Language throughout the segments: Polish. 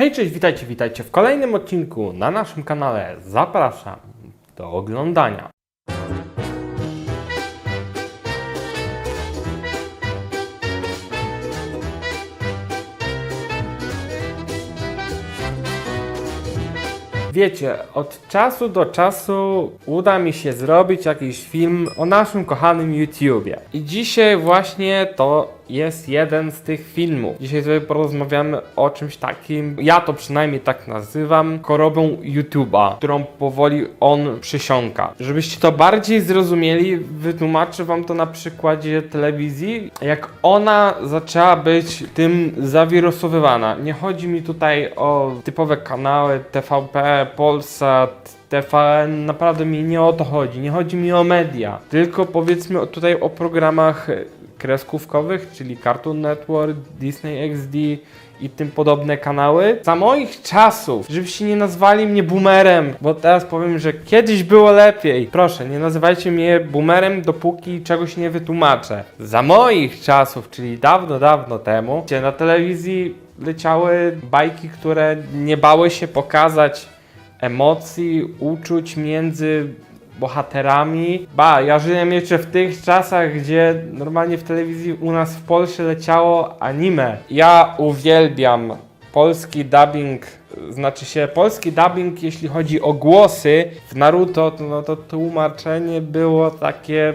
Hej, cześć, witajcie, witajcie w kolejnym odcinku na naszym kanale. Zapraszam do oglądania. Wiecie, od czasu do czasu uda mi się zrobić jakiś film o naszym kochanym YouTubie. I dzisiaj właśnie to jest jeden z tych filmów. Dzisiaj sobie porozmawiamy o czymś takim, ja to przynajmniej tak nazywam, chorobą YouTuba, którą powoli on przysiąka. Żebyście to bardziej zrozumieli, wytłumaczę wam to na przykładzie telewizji, jak ona zaczęła być tym zawirusowywana. Nie chodzi mi tutaj o typowe kanały TVP, Polsat, TVN, naprawdę mi nie o to chodzi. Nie chodzi mi o media, tylko powiedzmy tutaj o programach kreskówkowych, czyli Cartoon Network, Disney XD i tym podobne kanały. Za moich czasów, żebyście nie nazwali mnie boomerem, bo teraz powiem, że kiedyś było lepiej. Proszę, nie nazywajcie mnie boomerem, dopóki czegoś nie wytłumaczę. Za moich czasów, czyli dawno, dawno temu, gdzie na telewizji leciały bajki, które nie bały się pokazać emocji, uczuć między bohaterami. Ba, ja żyłem jeszcze w tych czasach, gdzie normalnie w telewizji u nas w Polsce leciało anime. Ja uwielbiam polski dubbing, znaczy się polski dubbing, jeśli chodzi o głosy w Naruto, to, no to tłumaczenie było takie,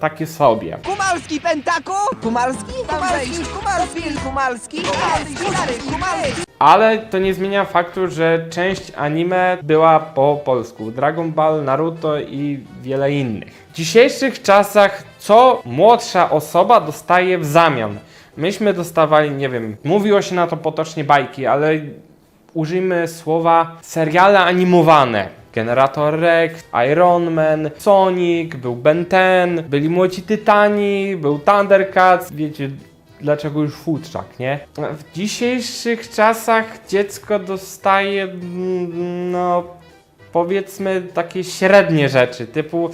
takie sobie. Kumalski Pentaku! Kumalski? Kumalski, Kumalski, Kumalski, Kumalski, Kumalski, Kumalski. Ale to nie zmienia faktu, że część anime była po polsku. Dragon Ball, Naruto i wiele innych. W dzisiejszych czasach co młodsza osoba dostaje w zamian? Myśmy dostawali, nie wiem, mówiło się na to potocznie bajki, ale użyjmy słowa seriale animowane. Generator Rex, Iron Man, Sonic, był Ben 10, byli Młodzi Tytani, był Thundercats, wiecie dlaczego już futrzak, nie? W dzisiejszych czasach dziecko dostaje, no powiedzmy takie średnie rzeczy, typu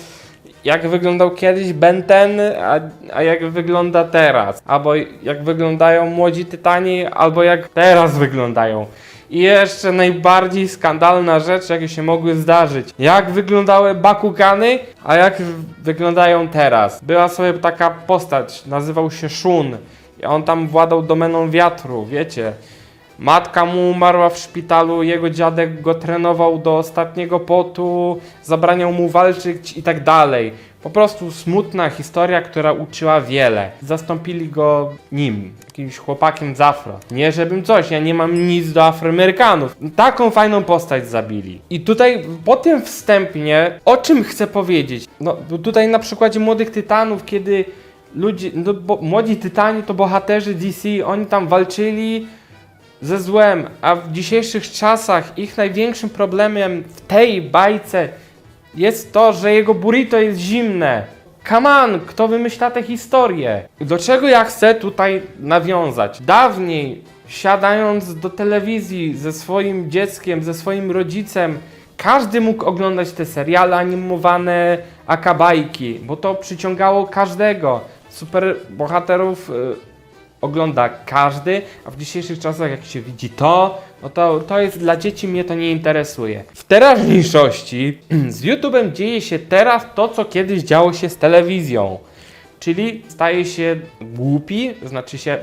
jak wyglądał kiedyś Ben 10, a, a jak wygląda teraz. Albo jak wyglądają młodzi tytani, albo jak teraz wyglądają. I jeszcze najbardziej skandalna rzecz, jakie się mogły zdarzyć. Jak wyglądały Bakugany, a jak wyglądają teraz. Była sobie taka postać, nazywał się Shun. On tam władał domeną wiatru, wiecie. Matka mu umarła w szpitalu, jego dziadek go trenował do ostatniego potu, zabraniał mu walczyć i tak dalej. Po prostu smutna historia, która uczyła wiele. Zastąpili go nim, jakimś chłopakiem z Afro. Nie żebym coś, ja nie mam nic do Afroamerykanów. Taką fajną postać zabili. I tutaj po tym wstępnie, o czym chcę powiedzieć? No tutaj na przykładzie Młodych Tytanów, kiedy ludzie, no bo Młodzi Tytani to bohaterzy DC, oni tam walczyli, ze złem, a w dzisiejszych czasach ich największym problemem w tej bajce jest to, że jego burrito jest zimne. Come on, kto wymyśla te historie? Do czego ja chcę tutaj nawiązać? Dawniej, siadając do telewizji ze swoim dzieckiem, ze swoim rodzicem, każdy mógł oglądać te seriale animowane, akabajki, bo to przyciągało każdego. Super bohaterów y, ogląda każdy, a w dzisiejszych czasach jak się widzi to, no to, to jest dla dzieci, mnie to nie interesuje. W teraźniejszości z YouTube'em dzieje się teraz to, co kiedyś działo się z telewizją. Czyli staje się głupi, znaczy się,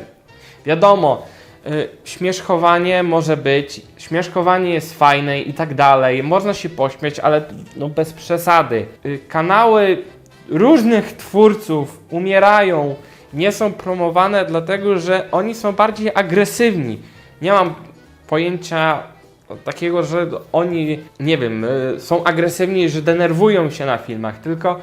wiadomo, y, śmieszkowanie może być, śmieszkowanie jest fajne i tak dalej, można się pośmiać, ale no bez przesady. Y, kanały różnych twórców umierają, nie są promowane, dlatego że oni są bardziej agresywni. Nie mam pojęcia takiego, że oni, nie wiem, y, są agresywni, że denerwują się na filmach, tylko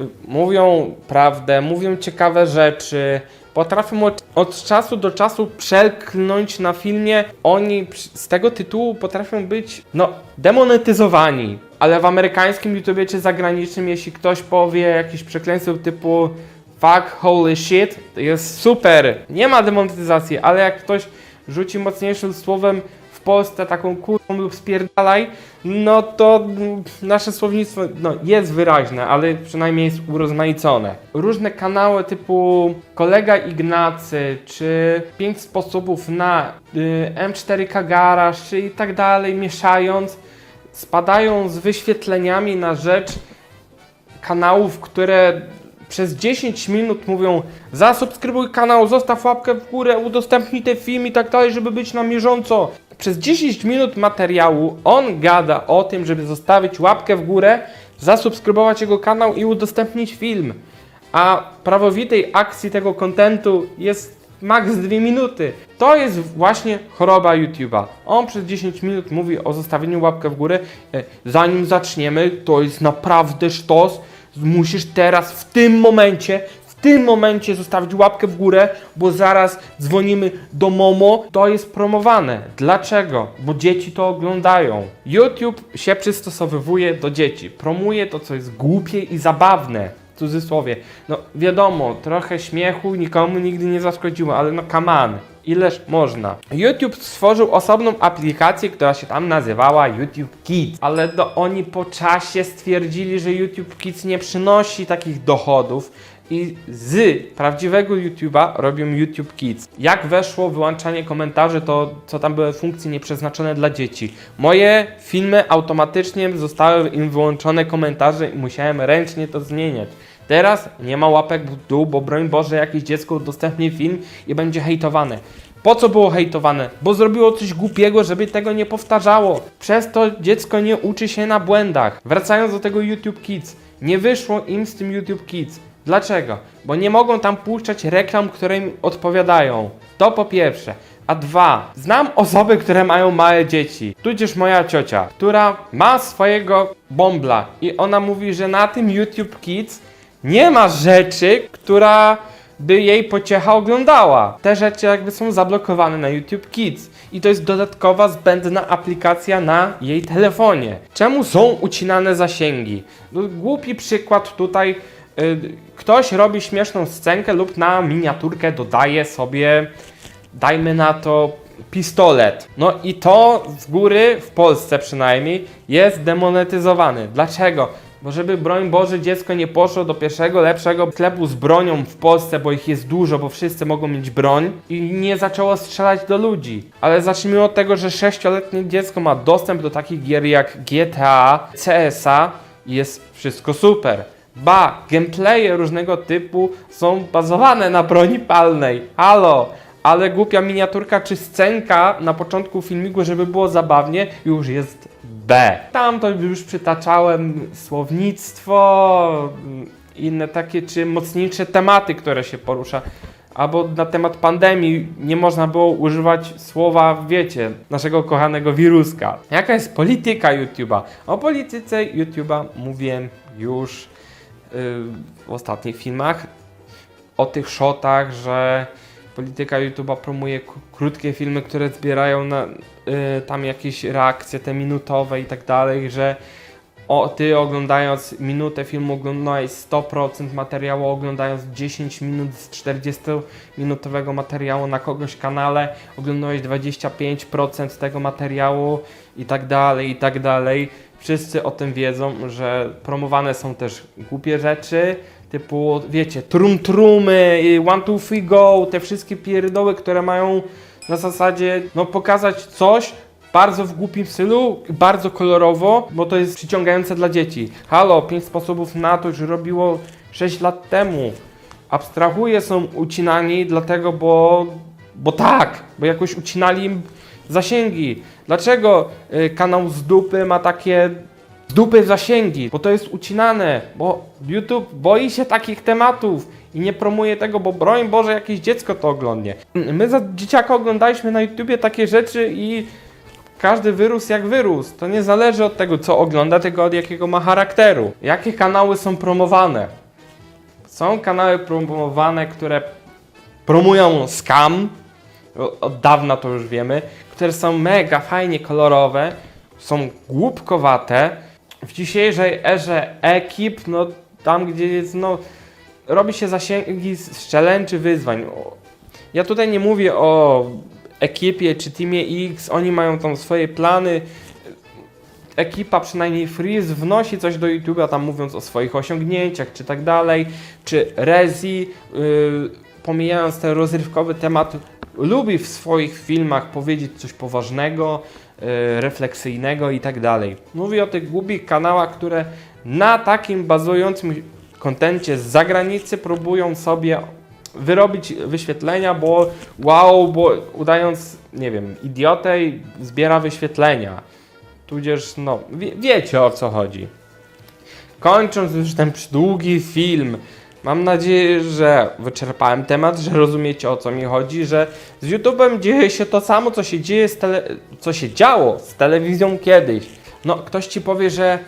y, mówią prawdę, mówią ciekawe rzeczy, potrafią od, od czasu do czasu przeklnąć na filmie. Oni z tego tytułu potrafią być, no, demonetyzowani. Ale w amerykańskim YouTubie czy zagranicznym, jeśli ktoś powie jakieś przekleństwo typu fuck, holy shit, to jest super. Nie ma demonetyzacji, ale jak ktoś rzuci mocniejszym słowem w Polsce taką kurwą lub spierdalaj, no to mm, nasze słownictwo no, jest wyraźne, ale przynajmniej jest urozmaicone. Różne kanały typu Kolega Ignacy, czy 5 sposobów na y, M4K Garage, czy i tak dalej, mieszając, spadają z wyświetleniami na rzecz kanałów, które przez 10 minut mówią zasubskrybuj kanał, zostaw łapkę w górę, udostępnij ten film i tak dalej, żeby być na bieżąco. Przez 10 minut materiału on gada o tym, żeby zostawić łapkę w górę, zasubskrybować jego kanał i udostępnić film. A prawowitej akcji tego kontentu jest maks 2 minuty. To jest właśnie choroba YouTube'a. On przez 10 minut mówi o zostawieniu łapkę w górę. E, Zanim zaczniemy, to jest naprawdę sztos. Musisz teraz, w tym momencie, w tym momencie zostawić łapkę w górę, bo zaraz dzwonimy do Momo. To jest promowane. Dlaczego? Bo dzieci to oglądają. YouTube się przystosowywuje do dzieci. Promuje to, co jest głupie i zabawne. W cudzysłowie. No wiadomo, trochę śmiechu nikomu nigdy nie zaszkodziło, ale no on. Ileż można. YouTube stworzył osobną aplikację, która się tam nazywała YouTube Kids, ale to oni po czasie stwierdzili, że YouTube Kids nie przynosi takich dochodów i z prawdziwego YouTube'a robią YouTube Kids. Jak weszło wyłączanie komentarzy, to co tam były funkcje nieprzeznaczone dla dzieci. Moje filmy automatycznie zostały im wyłączone komentarze i musiałem ręcznie to zmieniać. Teraz nie ma łapek w dół, bo broń Boże jakieś dziecko udostępni film i będzie hejtowane. Po co było hejtowane? Bo zrobiło coś głupiego, żeby tego nie powtarzało. Przez to dziecko nie uczy się na błędach. Wracając do tego YouTube Kids. Nie wyszło im z tym YouTube Kids. Dlaczego? Bo nie mogą tam puszczać reklam, które im odpowiadają. To po pierwsze. A dwa, znam osoby, które mają małe dzieci, tudzież moja ciocia, która ma swojego bombla i ona mówi, że na tym YouTube Kids nie ma rzeczy, która by jej pociecha oglądała. Te rzeczy jakby są zablokowane na YouTube Kids i to jest dodatkowa zbędna aplikacja na jej telefonie. Czemu są ucinane zasięgi? No, głupi przykład tutaj. y, ktoś robi śmieszną scenkę lub na miniaturkę dodaje sobie, dajmy na to, pistolet. No i to z góry, w Polsce przynajmniej, jest demonetyzowane. Dlaczego? Bo żeby broń Boże dziecko nie poszło do pierwszego lepszego sklepu z bronią w Polsce, bo ich jest dużo, bo wszyscy mogą mieć broń i nie zaczęło strzelać do ludzi. Ale zacznijmy od tego, że sześcioletnie dziecko ma dostęp do takich gier jak GTA, CSA i jest wszystko super. Ba, gameplaye różnego typu są bazowane na broni palnej. Halo! Ale głupia miniaturka czy scenka na początku filmiku, żeby było zabawnie, już jest B. Tam to już przytaczałem słownictwo, mm, inne takie czy mocniejsze tematy, które się porusza. Albo na temat pandemii nie można było używać słowa, wiecie, naszego kochanego wiruska. Jaka jest polityka YouTube'a? O polityce YouTube'a mówiłem już yy, w ostatnich filmach. O tych shotach, że polityka YouTube'a promuje krótkie filmy, które zbierają na y, tam jakieś reakcje te minutowe i tak dalej, że o, ty oglądając minutę filmu oglądałeś 100% materiału, oglądając 10 minut z 40-minutowego materiału na kogoś kanale, oglądałeś 25% tego materiału i tak dalej, i tak dalej. Wszyscy o tym wiedzą, że promowane są też głupie rzeczy, typu, wiecie, trum trumy, y, one, two, three, go, te wszystkie pierdoły, które mają na zasadzie, no, pokazać coś bardzo w głupim stylu, bardzo kolorowo, bo to jest przyciągające dla dzieci. Halo, 5 sposobów na to, że robiło 6 lat temu. Abstrahuję są ucinani, dlatego, bo, bo tak, bo jakoś ucinali im zasięgi. Dlaczego y, kanał z dupy ma takie z dupy zasięgi? Bo to jest ucinane, bo YouTube boi się takich tematów i nie promuje tego, bo broń Boże, jakieś dziecko to oglądnie. My za dzieciaka oglądaliśmy na YouTubie takie rzeczy i każdy wyrósł jak wyrósł. To nie zależy od tego, co ogląda, tylko od jakiego ma charakteru. Jakie kanały są promowane? Są kanały promowane, które promują scam, od dawna to już wiemy, które są mega fajnie kolorowe, są głupkowate. W dzisiejszej erze ekip, no tam gdzie jest, no robi się zasięgi z challenge wyzwań. Ja tutaj nie mówię o ekipie czy Teamie X, oni mają tam swoje plany. Ekipa, przynajmniej Freeze, wnosi coś do YouTube'a, tam mówiąc o swoich osiągnięciach, czy tak dalej, czy Rezi, yy, pomijając ten rozrywkowy temat, lubi w swoich filmach powiedzieć coś poważnego, refleksyjnego i tak dalej. Mówi o tych głupich kanałach, które na takim bazującym kontencie z zagranicy próbują sobie wyrobić wyświetlenia, bo wow, bo udając, nie wiem, idiotę zbiera wyświetlenia. Tudzież, no, wie, wiecie o co chodzi. Kończąc już ten długi film, mam nadzieję, że wyczerpałem temat, że rozumiecie o co mi chodzi, że z YouTube'em dzieje się to samo, co się dzieje z tele, co się działo z telewizją kiedyś. No, ktoś ci powie, że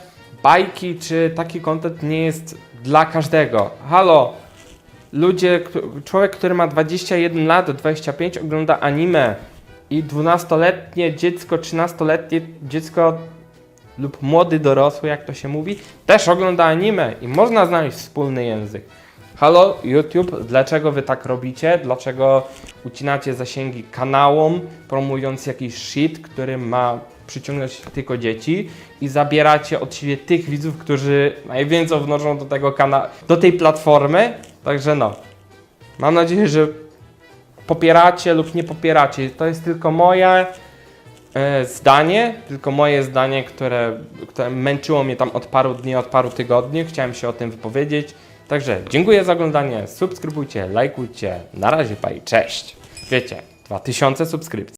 bajki czy taki content nie jest dla każdego. Halo, ludzie, człowiek, który ma 21 lat, 25 ogląda anime i 12-letnie dziecko, 13-letnie dziecko lub młody dorosły, jak to się mówi, też ogląda anime i można znaleźć wspólny język. Halo YouTube, dlaczego wy tak robicie? Dlaczego ucinacie zasięgi kanałom, promując jakiś shit, który ma przyciągnąć tylko dzieci i zabieracie od siebie tych widzów, którzy najwięcej wnoszą do tego kanału, do tej platformy? Także no. Mam nadzieję, że popieracie lub nie popieracie. To jest tylko moje e, zdanie, tylko moje zdanie, które, które męczyło mnie tam od paru dni, od paru tygodni. Chciałem się o tym wypowiedzieć. Także dziękuję za oglądanie, subskrybujcie, lajkujcie. Na razie, bye, cześć. Wiecie, 2000 subskrypcji.